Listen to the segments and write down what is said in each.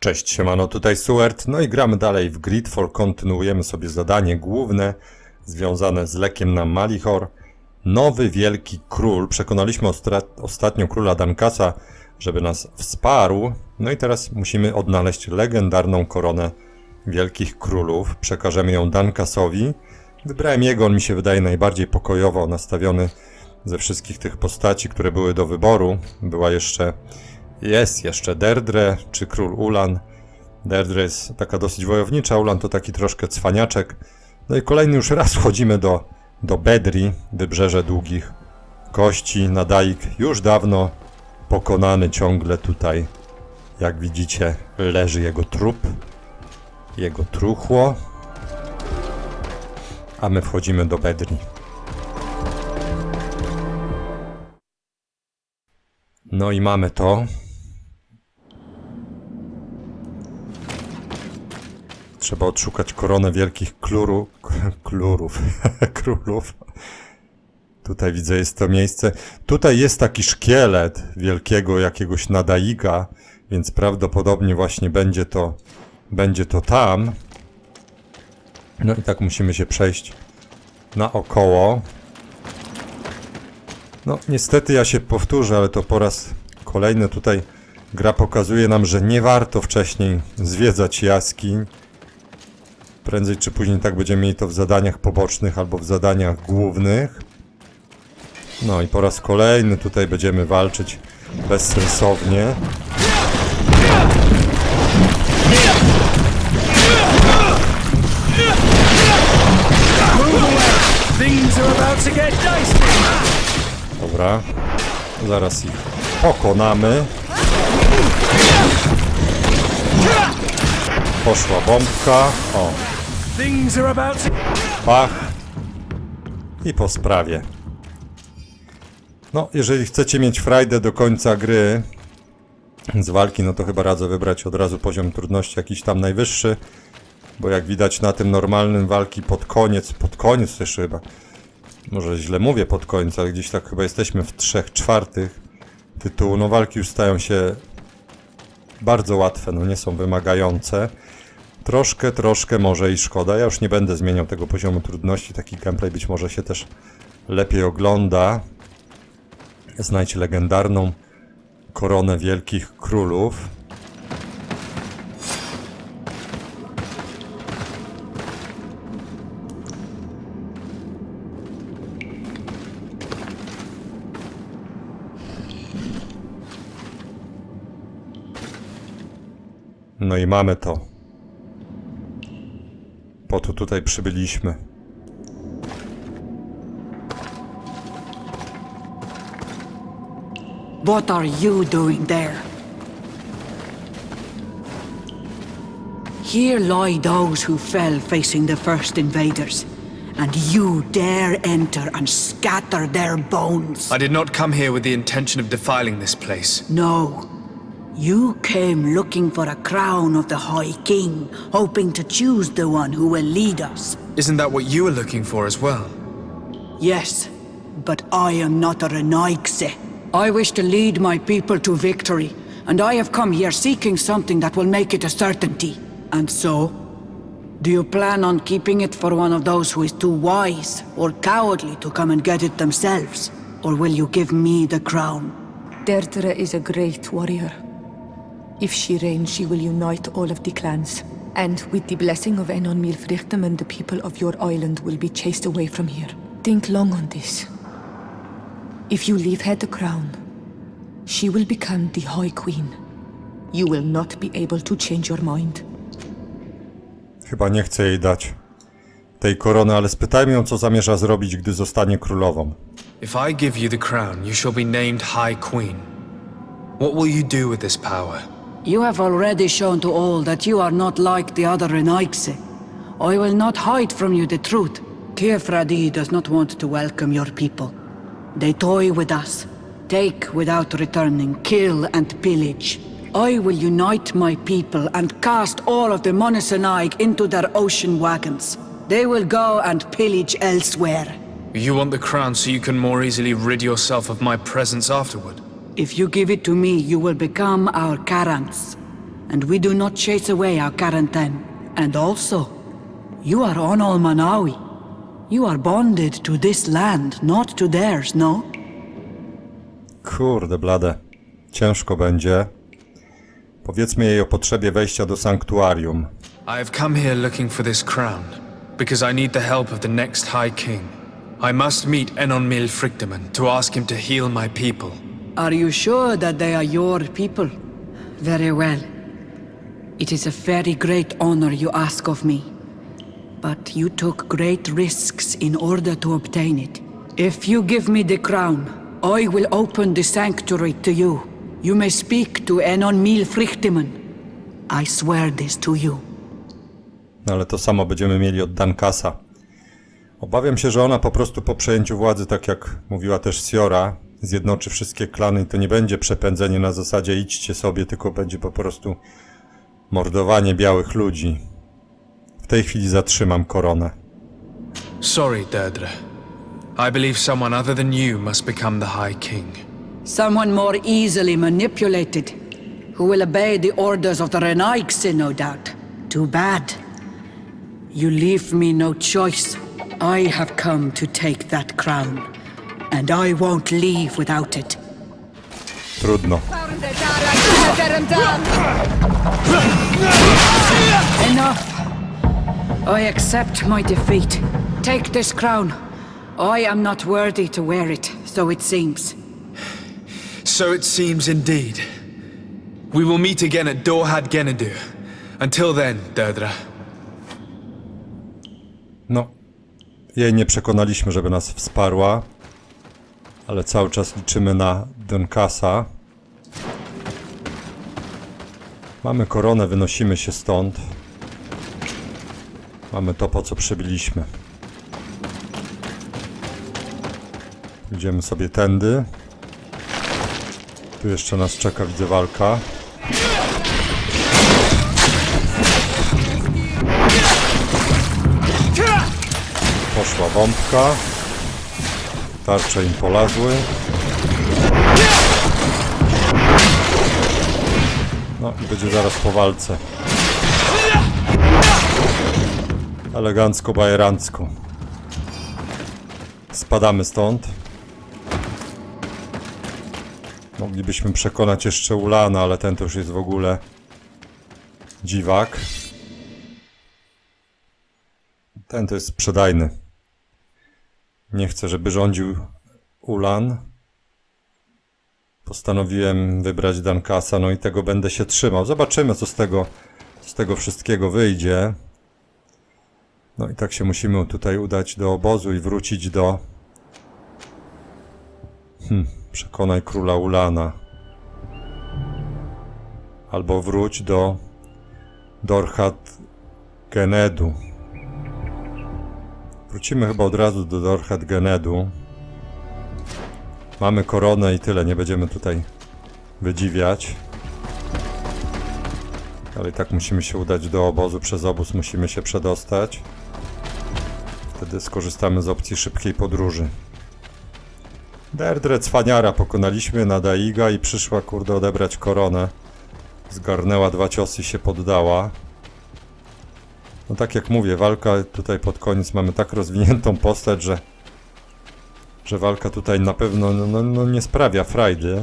Cześć, siemano, tutaj Suert, no i gramy dalej w Gridfall, kontynuujemy sobie zadanie główne związane z lekiem na Malihor. Nowy Wielki Król, przekonaliśmy ostatnio króla Dankasa, żeby nas wsparł, no i teraz musimy odnaleźć legendarną koronę Wielkich Królów, przekażemy ją Dankasowi. Wybrałem jego, on mi się wydaje najbardziej pokojowo nastawiony ze wszystkich tych postaci, które były do wyboru. Była jeszcze jest jeszcze Derdre czy Król Ulan. Derdre jest taka dosyć wojownicza, Ulan to taki troszkę cwaniaczek. No i kolejny już raz wchodzimy do, do Bedri, wybrzeże długich kości. Nadaik już dawno pokonany ciągle tutaj. Jak widzicie, leży jego trup, jego truchło. A my wchodzimy do Bedri. No i mamy to. Trzeba odszukać koronę wielkich kluru, klurów, królów. Tutaj widzę jest to miejsce. Tutaj jest taki szkielet wielkiego jakiegoś nadaiga, więc prawdopodobnie właśnie będzie to, będzie to tam. No i tak musimy się przejść naokoło. No, niestety ja się powtórzę, ale to po raz kolejny tutaj gra pokazuje nam, że nie warto wcześniej zwiedzać jaskiń. Prędzej czy później tak będziemy mieli to w zadaniach pobocznych albo w zadaniach głównych. No i po raz kolejny tutaj będziemy walczyć bezsensownie. Dobra, zaraz ich pokonamy. Poszła bombka. O, Pach. I po sprawie. No, jeżeli chcecie mieć frajdę do końca gry z walki, no to chyba radzę wybrać od razu poziom trudności jakiś tam najwyższy. Bo jak widać na tym normalnym walki pod koniec, pod koniec też chyba, może źle mówię pod koniec, ale gdzieś tak chyba jesteśmy w trzech czwartych tytułu, no walki już stają się bardzo łatwe, no nie są wymagające. Troszkę, troszkę może i szkoda. Ja już nie będę zmieniał tego poziomu trudności. Taki gameplay być może się też lepiej ogląda. Znajdź legendarną koronę wielkich królów. No i mamy to. Po to tutaj przybyliśmy. What are you doing there? Here lie those who fell facing the first invaders, and you dare enter and scatter their bones. I did not come here with the intention of defiling this place. No. You came looking for a crown of the High King, hoping to choose the one who will lead us. Isn't that what you were looking for as well? Yes, but I am not a Renaigse. I wish to lead my people to victory, and I have come here seeking something that will make it a certainty. And so? Do you plan on keeping it for one of those who is too wise or cowardly to come and get it themselves? Or will you give me the crown? Deirdre is a great warrior. If she reigns, she will unite all of the clans. And with the blessing of Enon Milfrichtem the people of your island will be chased away from here. Think long on this. If you leave her the crown, she will become the High Queen. You will not be able to change your mind. Chyba nie chcę jej dać tej korony, ale spytajmy ją, co zamierza zrobić, gdy zostanie królową. If I give you the crown, you shall be named High Queen. What will you do with this power? You have already shown to all that you are not like the other Renaigse. I will not hide from you the truth. Kefradi does not want to welcome your people. They toy with us, take without returning, kill and pillage. I will unite my people and cast all of the Monosenaig into their ocean wagons. They will go and pillage elsewhere. You want the crown so you can more easily rid yourself of my presence afterward. If you give it to me, you will become our Karans. and we do not chase away our quarantine. And also, you are on Almanawi. You are bonded to this land, not to theirs, no? Kurde blade. Ciężko będzie. Powiedzmy jej o potrzebie wejścia do sanktuarium. I have come here looking for this crown, because I need the help of the next High King. I must meet Enon Mil Frictamen to ask him to heal my people. Are you sure that they are your people? Very well. It is a very great honor you ask of me. But you took great risks in order to obtain it. If you give me the crown, I will open the sanctuary to you. You may speak to Enon Mil Frichteman. I swear this to you. No ale to samo będziemy mieli od Dankasa. Obawiam się, że ona po prostu po przejęciu władzy, tak jak mówiła też Siora, zjednoczy wszystkie klany i to nie będzie przepędzenie na zasadzie idźcie sobie, tylko będzie po prostu mordowanie białych ludzi. W tej chwili zatrzymam koronę. Sorry, Deirdre. I believe someone other than you must become the High King. Someone more easily manipulated, who will obey the orders of the Renaigse, no doubt. Too bad. You leave me no choice. I have come to take that crown, and I won't leave without it. Trudno. Enough! I accept my defeat. Take this crown. I am not worthy to wear it, so it seems. So it seems indeed. We will meet again at Dorhad Genadu. Until then, Deirdre. No, jej nie przekonaliśmy, żeby nas wsparła, ale cały czas liczymy na Dunkasa. Mamy koronę, wynosimy się stąd. Mamy to, po co przybyliśmy. Idziemy sobie tędy. Tu jeszcze nas czeka, widzę, walka. Poszła wątka. Tarcze im polazły. No i będzie zaraz po walce. Elegancko, bajerancko. Spadamy stąd. Moglibyśmy przekonać jeszcze Ulana, ale ten to już jest w ogóle dziwak. Ten to jest sprzedajny. Nie chcę, żeby rządził Ulan. Postanowiłem wybrać Dankasa, no i tego będę się trzymał. Zobaczymy, co z tego, z tego wszystkiego wyjdzie. No i tak się musimy tutaj udać do obozu i wrócić do... Hmm, przekonaj króla Ulana. Albo wróć do Dorhat Genedu. Wrócimy chyba od razu do Dorhat Genedu. Mamy koronę i tyle, nie będziemy tutaj wydziwiać. Ale i tak musimy się udać do obozu, przez obóz musimy się przedostać. Wtedy skorzystamy z opcji szybkiej podróży. Derdre cwaniara pokonaliśmy na Daiga i przyszła kurde odebrać koronę. Zgarnęła dwa ciosy i się poddała. No tak jak mówię, walka tutaj pod koniec mamy tak rozwiniętą postać, że że walka tutaj na pewno no, no, no nie sprawia frajdy.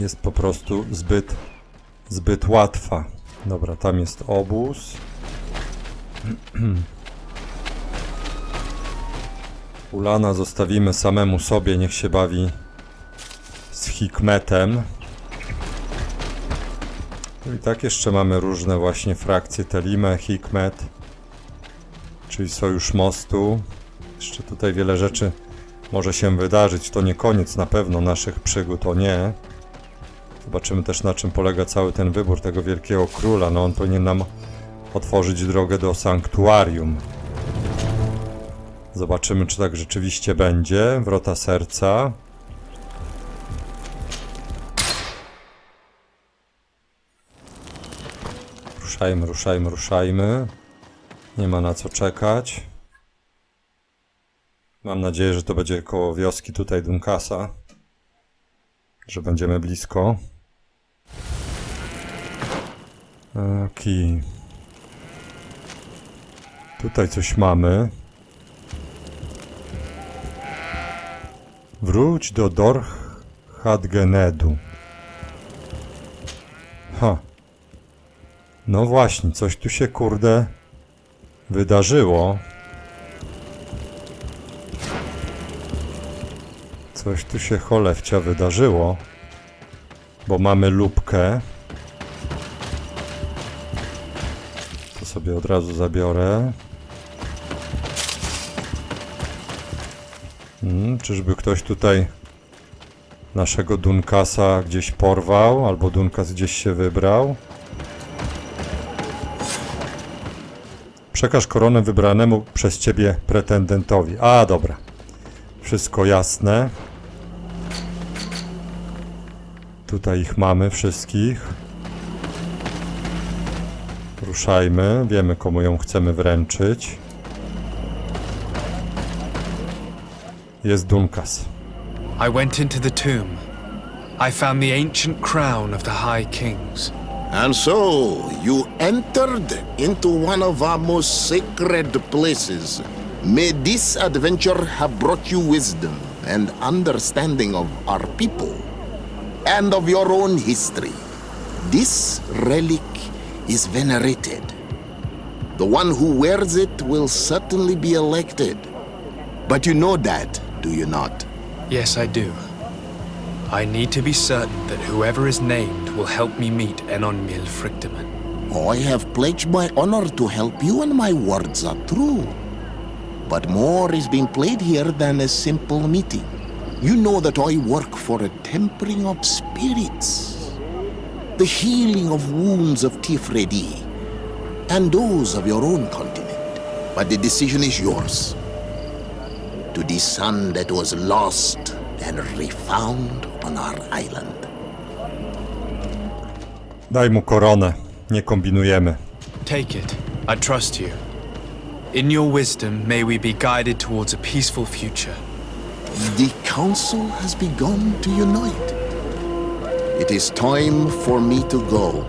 Jest po prostu zbyt zbyt łatwa. Dobra, tam jest obóz. Ulana zostawimy samemu sobie, niech się bawi z Hikmetem. No I tak jeszcze mamy różne właśnie frakcje Telimę, Hikmet, czyli Sojusz Mostu. Jeszcze tutaj wiele rzeczy może się wydarzyć. To nie koniec na pewno naszych przygód, o nie. Zobaczymy też na czym polega cały ten wybór tego wielkiego króla. No on powinien nam otworzyć drogę do sanktuarium. Zobaczymy czy tak rzeczywiście będzie. Wrota serca. Ruszajmy, ruszajmy, ruszajmy. Nie ma na co czekać. Mam nadzieję, że to będzie koło wioski tutaj Dunkasa. Że będziemy blisko. Okej. Tutaj coś mamy. Wróć do Dorchadgenedu. Ha. No właśnie, coś tu się kurde wydarzyło. Coś tu się cholewcia wydarzyło. Bo mamy lubkę. To sobie od razu zabiorę. Hmm, czyżby ktoś tutaj naszego Dunkasa gdzieś porwał, albo Dunkas gdzieś się wybrał? Przekaż koronę wybranemu przez ciebie pretendentowi. A, dobra. Wszystko jasne. Tutaj ich mamy wszystkich. Ruszajmy. Wiemy, komu ją chcemy wręczyć. Jest Dunkas. I went into the tomb. I found the ancient crown of the High Kings. And so, you entered into one of our most sacred places. May this adventure have brought you wisdom and understanding of our people and of your own history. This relic is venerated. The one who wears it will certainly be elected. But you know that, do you not? Yes, I do. I need to be certain that whoever is named will help me meet Enon Mil Frictamen. I have pledged my honor to help you, and my words are true. But more is being played here than a simple meeting. You know that I work for a tempering of spirits, the healing of wounds of Tifredi, and those of your own continent. But the decision is yours. To the son that was lost and refound on our island. Daj mu koronę. Nie kombinujemy. Take it. I trust you. In your wisdom, may we be guided towards a peaceful future. The council has begun to unite. It is time for me to go.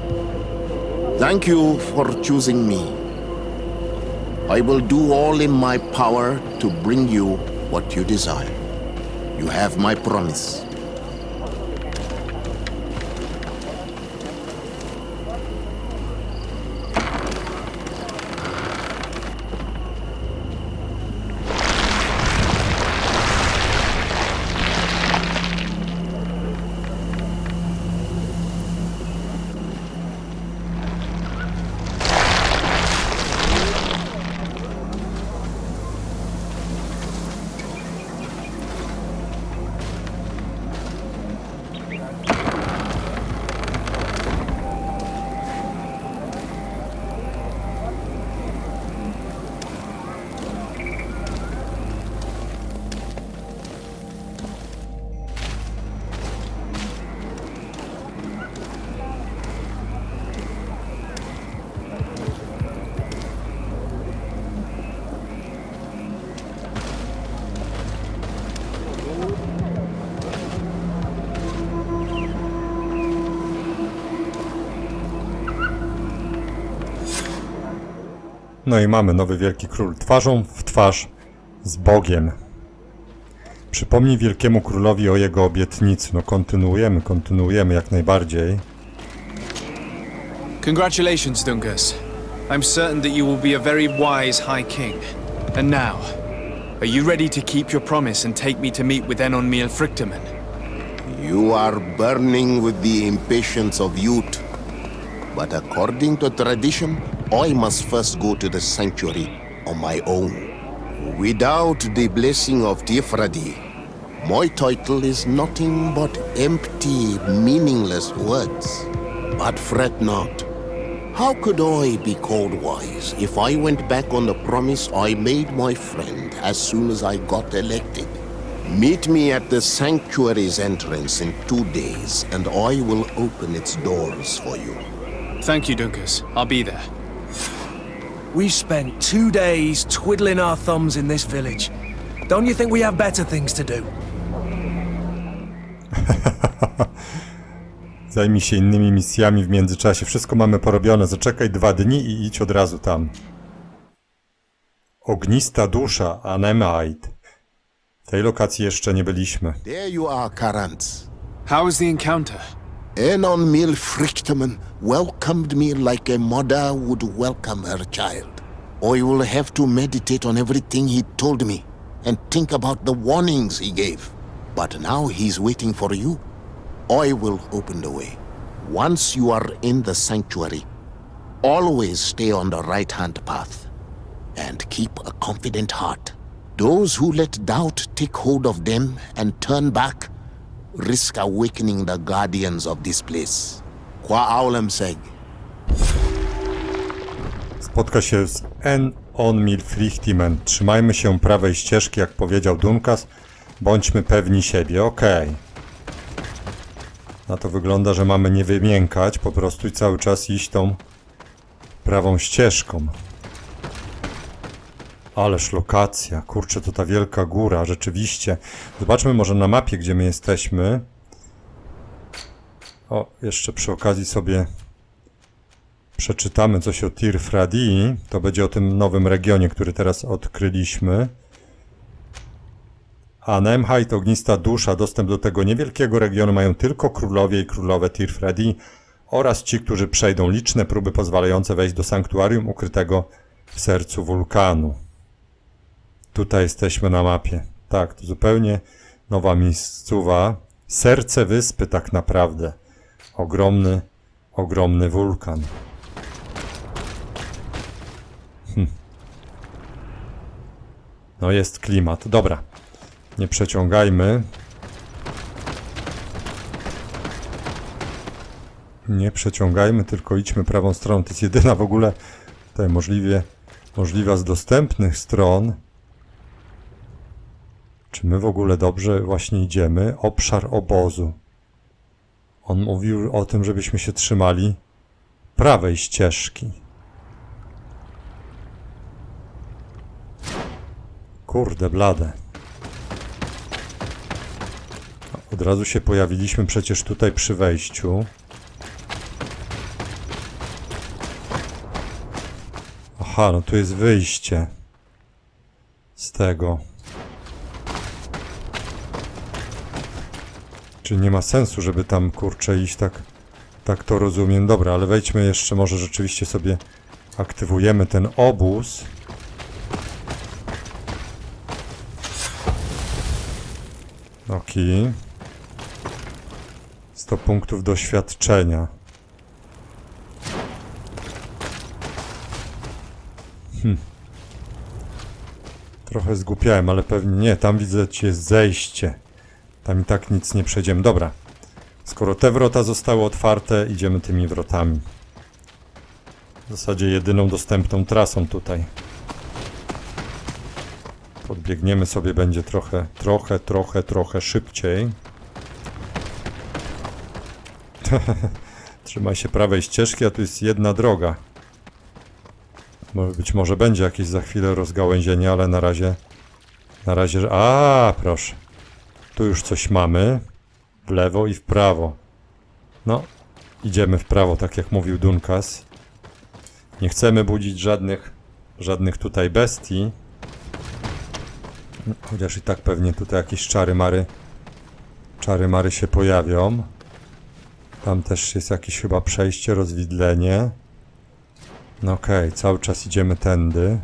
Thank you for choosing me. I will do all in my power to bring you what you desire. You have my promise. No i mamy nowy wielki król twarzą w twarz z Bogiem. Przypomnij wielkiemu królowi o jego obietnicy. No kontynuujemy, kontynuujemy jak najbardziej. Congratulations, Dungus. I'm certain that you will be a very wise High King. And now, are you ready to keep your promise and take me to meet with Enon Frictamen? You are burning with the impatience of youth. But according to tradition, I must first go to the sanctuary on my own. Without the blessing of Tifradi, my title is nothing but empty, meaningless words. But fret not. How could I be called wise if I went back on the promise I made my friend as soon as I got elected? Meet me at the sanctuary's entrance in two days, and I will open its doors for you. Thank you, Dungus. I'll be there. We spent two days twiddling our thumbs in this village. Don't you think we have better things to do? Zajmij się innymi misjami w międzyczasie. Wszystko mamy porobione. Zaczekaj dwa dni i idź od razu tam. Ognista dusza, Anemite. W tej lokacji jeszcze nie byliśmy. There you are, Karant. How was the encounter? Enon Mil Frichtman welcomed me like a mother would welcome her child. I will have to meditate on everything he told me and think about the warnings he gave. But now he's waiting for you. I will open the way. Once you are in the sanctuary, always stay on the right hand path and keep a confident heart. Those who let doubt take hold of them and turn back risk awakening the guardians of this place. Qua aulem seg. Spotka się z N. Onmil Frichtimen. Trzymajmy się prawej ścieżki, jak powiedział Dunkas. Bądźmy pewni siebie. Okej. Na to wygląda, że mamy nie wymiękać, po prostu i cały czas iść tą prawą ścieżką. Ależ lokacja, kurczę, to ta wielka góra, rzeczywiście. Zobaczmy może na mapie, gdzie my jesteśmy. O, jeszcze przy okazji sobie przeczytamy coś o Tir Fradi. To będzie o tym nowym regionie, który teraz odkryliśmy. A Nemhajt, ognista dusza, dostęp do tego niewielkiego regionu mają tylko królowie i królowe Tir Fradi oraz ci, którzy przejdą liczne próby pozwalające wejść do sanktuarium ukrytego w sercu wulkanu. Tutaj jesteśmy na mapie. Tak, to zupełnie nowa miejscowa. Serce wyspy tak naprawdę. Ogromny, ogromny wulkan. Hm. No jest klimat. Dobra. Nie przeciągajmy. Nie przeciągajmy, tylko idźmy prawą stroną. To jest jedyna w ogóle tutaj możliwie, możliwa z dostępnych stron. Czy my w ogóle dobrze właśnie idziemy? Obszar obozu. On mówił o tym, żebyśmy się trzymali prawej ścieżki. Kurde blade. Od razu się pojawiliśmy przecież tutaj przy wejściu. Aha, no tu jest wyjście z tego. Czy nie ma sensu, żeby tam kurczę iść tak, tak to rozumiem. Dobra, ale wejdźmy jeszcze, może rzeczywiście sobie aktywujemy ten obóz. Okej. 100 punktów doświadczenia. Hm. Trochę zgłupiałem, ale pewnie nie. Tam widzę, ci jest zejście. Tam i tak nic nie przejdziemy. Dobra. Skoro te wrota zostały otwarte, idziemy tymi wrotami. W zasadzie jedyną dostępną trasą tutaj. Podbiegniemy sobie, będzie trochę, trochę, trochę, trochę szybciej. Trzymaj się prawej ścieżki, a tu jest jedna droga. Być może będzie jakieś za chwilę rozgałęzienie, ale na razie... Na razie... A, proszę. Tu już coś mamy. W lewo i w prawo. No, idziemy w prawo, tak jak mówił Dunkas. Nie chcemy budzić żadnych, żadnych tutaj bestii. Chociaż i tak pewnie tutaj jakieś czary mary, czary mary się pojawią. Tam też jest jakieś chyba przejście, rozwidlenie. No okej, cały czas idziemy tędy.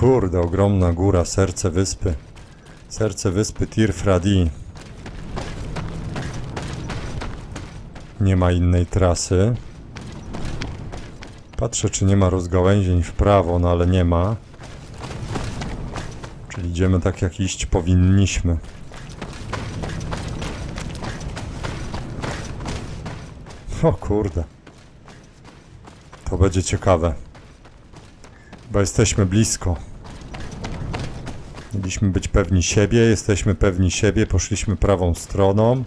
Kurde, ogromna góra, serce wyspy. Serce wyspy Tir Fradi. Nie ma innej trasy. Patrzę, czy nie ma rozgałęzień w prawo, no ale nie ma. Czyli idziemy tak, jak iść powinniśmy. O kurde. To będzie ciekawe. Bo jesteśmy blisko. Mieliśmy być pewni siebie, jesteśmy pewni siebie, poszliśmy prawą stroną.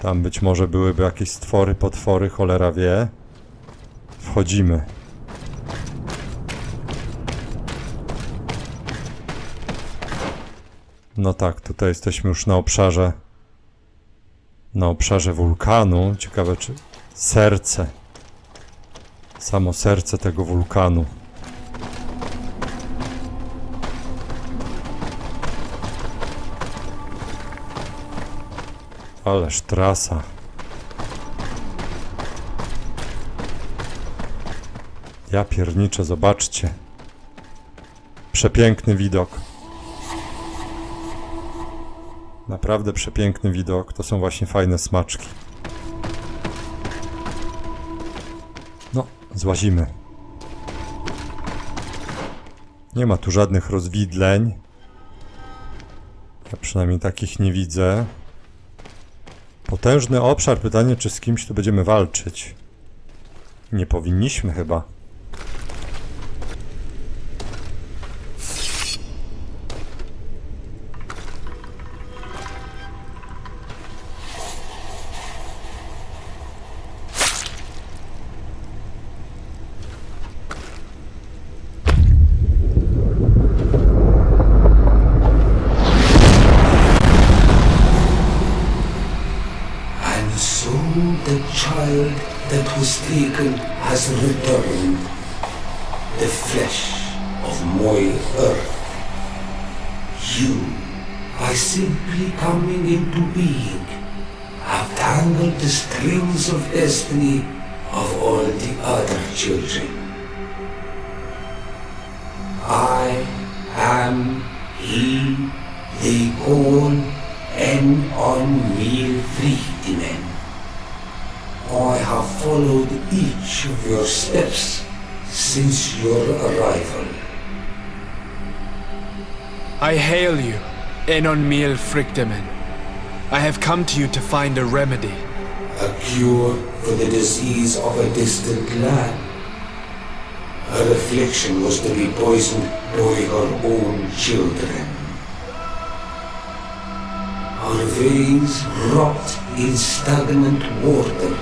Tam być może byłyby jakieś stwory, potwory, cholera wie. Wchodzimy. No tak, tutaj jesteśmy już na obszarze. Na obszarze wulkanu. Ciekawe, czy serce. Samo serce tego wulkanu. Ależ trasa. Ja pierniczę, zobaczcie. Przepiękny widok. Naprawdę przepiękny widok. To są właśnie fajne smaczki. No, złazimy. Nie ma tu żadnych rozwidleń. Ja przynajmniej takich nie widzę. Potężny obszar. Pytanie, czy z kimś tu będziemy walczyć. Nie powinniśmy chyba. That was taken has returned, the flesh of my earth. You, by simply coming into being, have tangled the strings of destiny of all the other children. I am he they call and on me Friedman. I have followed each of your steps since your arrival. I hail you, Enon Miel. I have come to you to find a remedy. A cure for the disease of a distant land. Her affliction was to be poisoned by her own children. Her veins rot in stagnant water.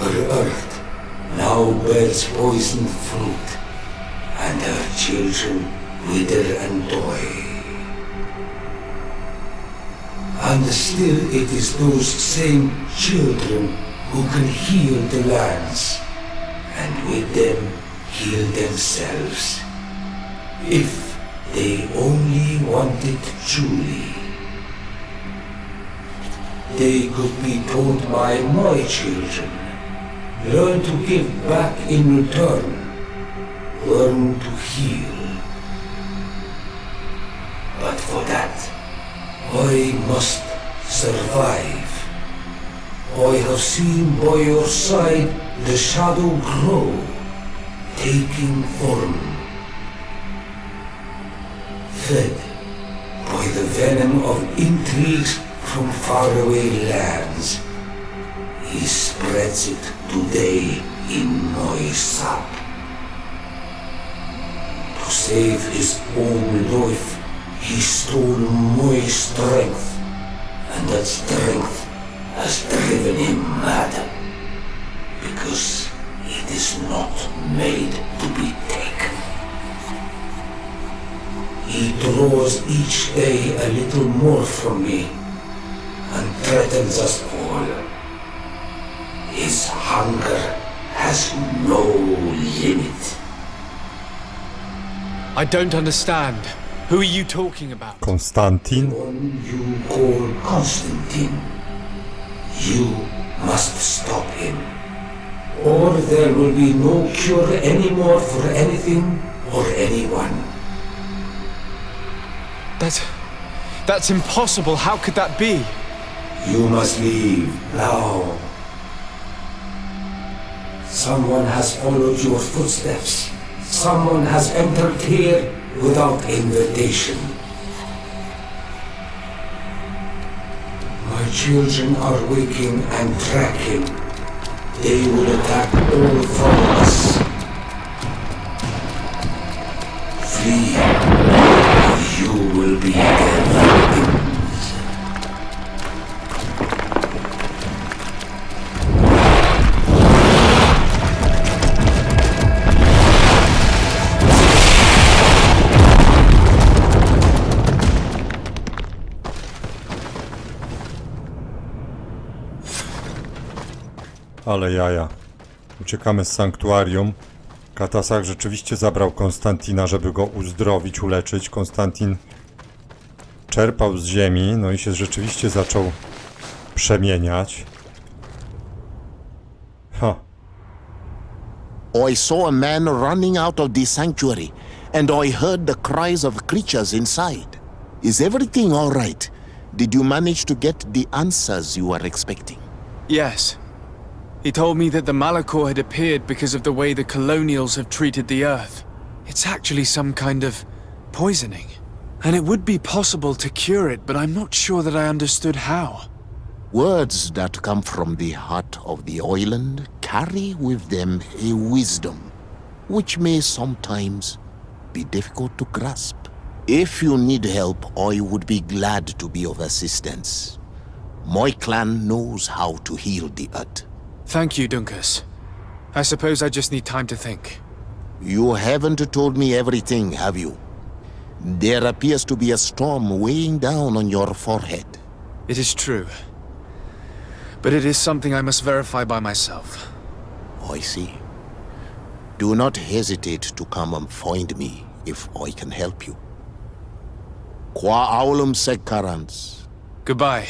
Her earth now bears poisoned fruit, and her children wither and die. And still it is those same children who can heal the lands, and with them heal themselves. If they only wanted truly. They could be taught by my children. Learn to give back in return. Learn to heal. But for that, I must survive. I have seen by your side the shadow grow, taking form. Fed by the venom of intrigues from faraway lands, he spreads it today in my sap. To save his own life, he stole my strength, and that strength has driven him mad. Because it is not made to be taken. He draws each day a little more from me, and threatens us all. His hunger has no limit. I don't understand. Who are you talking about? Konstantin. one you call Constantine. You must stop him. Or there will be no cure anymore for anything or anyone. That's. That's impossible. How could that be? You must leave now. Someone has followed your footsteps. Someone has entered here without invitation. My children are waking and tracking. They will attack all from us. Flee. Ale jaja. Uciekamy z sanktuarium. Katasach rzeczywiście zabrał Konstantina, żeby go uzdrowić, uleczyć. Konstantin czerpał z ziemi, no i się rzeczywiście zaczął przemieniać. Ha. I saw a man running out of the sanctuary, and I heard the cries of creatures inside. Is everything all right? Did you manage to get the answers you were expecting? Yes. He told me that the Malachor had appeared because of the way the colonials have treated the Earth. It's actually some kind of poisoning. And it would be possible to cure it, but I'm not sure that I understood how. Words that come from the heart of the island carry with them a wisdom which may sometimes be difficult to grasp. If you need help, I would be glad to be of assistance. My clan knows how to heal the earth. Thank you, Dunkus. I suppose I just need time to think. You haven't told me everything, have you? There appears to be a storm weighing down on your forehead. It is true. But it is something I must verify by myself. I see. Do not hesitate to come and find me if I can help you. Qua aulum secarans. Goodbye.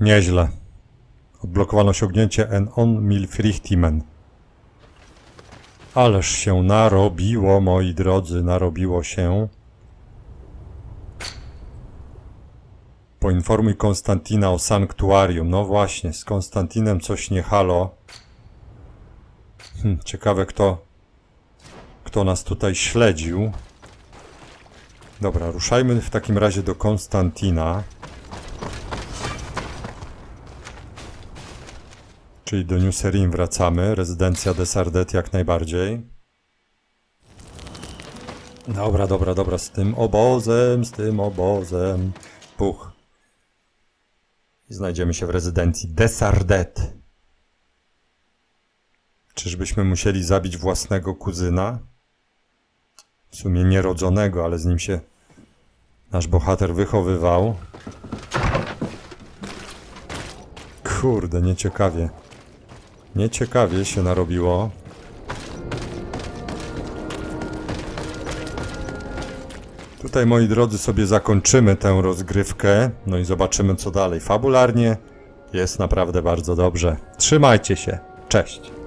Nieźle. Odblokowano osiągnięcie en on milfrichtimen. Ależ się narobiło, moi drodzy, narobiło się. Poinformuj Konstantina o sanktuarium. No właśnie, z Konstantinem coś nie halo. Hm, ciekawe kto, kto nas tutaj śledził. Dobra, ruszajmy w takim razie do Konstantina. Czyli do New Serin wracamy. Rezydencja Desardet jak najbardziej. Dobra, dobra, dobra. Z tym obozem, z tym obozem. Puch. I znajdziemy się w rezydencji Desardet. Czyżbyśmy musieli zabić własnego kuzyna? W sumie nierodzonego, ale z nim się nasz bohater wychowywał. Kurde, nieciekawie. Nieciekawie się narobiło. Tutaj, moi drodzy, sobie zakończymy tę rozgrywkę. No i zobaczymy, co dalej. Fabularnie jest naprawdę bardzo dobrze. Trzymajcie się. Cześć.